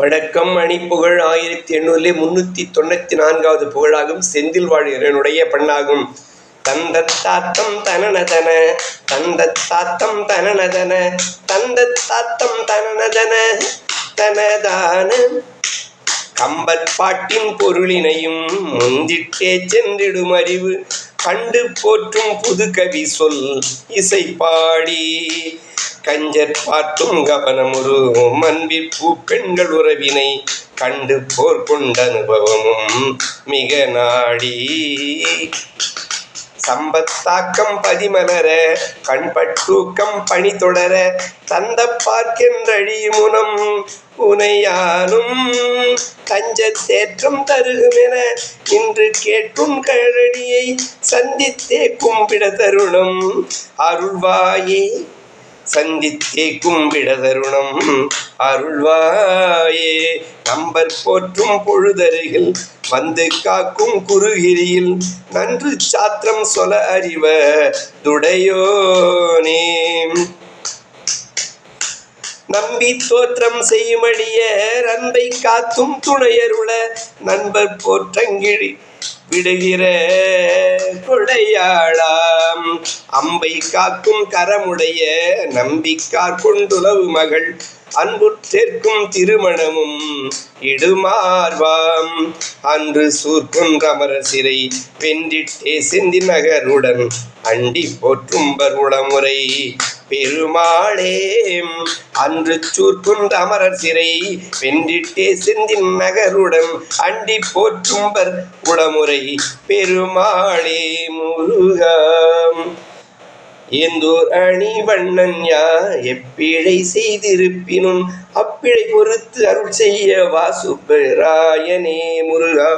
வடக்கம் அணிப்புகழ் ஆயிரத்தி எண்ணூறிலே முன்னூற்றி தொண்ணூற்றி நான்காவது புகழாகும். செந்தில் வாழியனுடைய பெண்ணாகும். தந்த தாத்தம் தனனதன தந்த தாத்தம் தனனதன தந்த தாத்தம் தனனதன தனதான. கம்பற்பாட்டின் பொருளினையும் முந்திட்டே சென்றிடும் அறிவு. கண்டு போற்றும் புது கவி சொல் இசை பாடி. கஞ்சற் பார்த்தும் கவனமுரு மன்பிற்பூ பெண்கள் உறவினை கண்டு போர் கொண்ட அனுபவமும் மிக நாடி. சம்பத்தாக்கம் பதிமலர கண்பட்டூக்கம் பணி தொடர தந்த பார்க்கின்றழிமுனம் உனையானும் தஞ்ச தேற்றம் தருகுமென இன்று கேட்கும் கழடியை சந்தித்தே கும்பிட தருணம் அருள்வாயே. சந்தித்தே கும்பிட தருணம் அருள்வாயே நம்பர் போற்றும் பொழுதருகில் வந்து காக்கும் குறுகிரியில் நன்று சாத்திரம் சொல அறிவ துடையோனே. நம்பி தோற்றம் செய்யுமடிய அன்பை காத்தும் துணையருள நண்பர் போற்றங்கிழி விடுகிற கொடையாளா. அம்பை காக்கும் கரமுடைய நம்பிக்கார் கொண்டுளவு மகள். அன்பு சேர்க்கும் திருமணமும் இடுமார்வாம். அன்று சூர்குன்றமர சிறை பெண்டிட்டே செந்தி நகருடன் அண்டி போற்றும் உளமுறை பெருமாளே அன்று சூர்குன்ற அமரர் சிறை வென்றிட்டே செந்தின் நகருடன் அண்டி போற்றும்பர் உளமுறை பெருமாளே முருகாம் ஏந்தோர் அணி வண்ணன் யா எப்பிழை செய்திருப்பினும் அப்பிழை பொறுத்து அருள் செய்ய வாசுப்பராயனே முருகா.